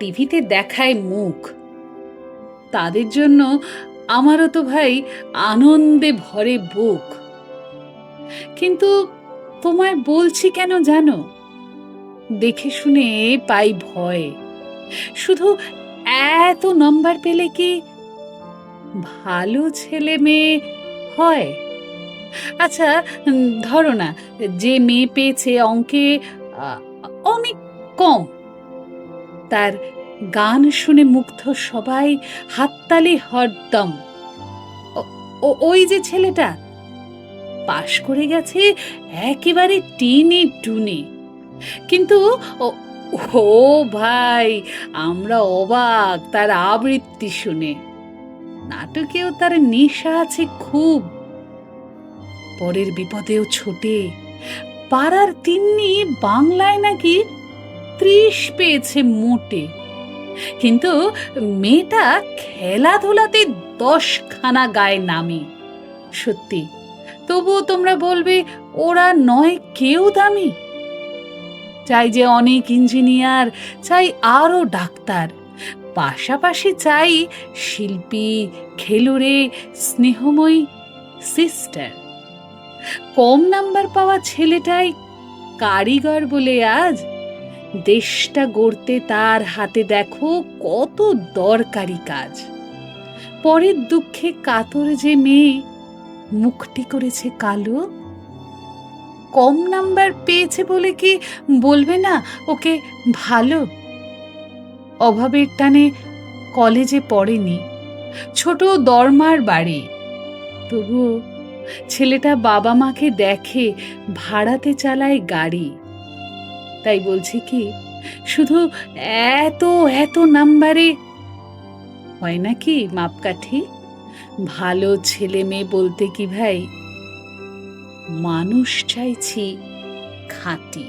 টিভিতে দেখায় মুখ। তাদের জন্য আমারও তো ভাই আনন্দে ভরে বুক। কিন্তু তোমায় বলছি কেন জানো? দেখে শুনে পাই ভয়। শুধু এত নম্বর পেলে কি ভালো ছেলে মেয়ে হয়? আচ্ছা ধরো না, যে মেয়ে পেয়েছে অঙ্কে অনেক কম। তার গান শুনে মুগ্ধ সবাই হাততালি হরদম। ওই যে ছেলেটা। পাশ করে গেছে একেবারে টিনে টুনে। কিন্তু ও ভাই, আমরা অবাক তার আবৃত্তি শুনে। নাটকেও তার নেশা আছে খুব। পরের বিপদেও ছোটে। পাড়ার তিন্নি বাংলায় নাকি ত্রিশ পেয়েছে মোটে। কিন্তু মেয়েটা খেলাধুলাতে দশখানা গায়ে নামে। সত্যি, তবুও তোমরা বলবে, ওরা নয় কেউ দামি। চাই যে অনেক ইঞ্জিনিয়ার, চাই আরও ডাক্তার। পাশাপাশি চাই শিল্পী, খেলুড়ে, স্নেহময়ী সিস্টার। কম নাম্বার পাওয়া ছেলেটাই কারিগর বলে আজ দেশটা গড়তে তার হাতে দেখো কত দরকারি কাজ। পরের দুঃখে কাতর যে মেয়ে, মুখটি করেছে কালো। কম নাম্বার পেয়েছে বলে কি বলবে না? ওকে ভালো। অভাবের টানে কলেজে পড়েনি। ছোট দরমার বাড়ি। তবুও ছেলেটা বাবা মাকে দেখে ভাড়াতে চালায় গাড়ি। তাই বলছি কি, শুধু এত এত নাম্বারে হয় নাকি মাপকাঠি? ভালো ছেলে মেয়ে বলতে কি ভাই? মানুষ চাইছি খাঁটি।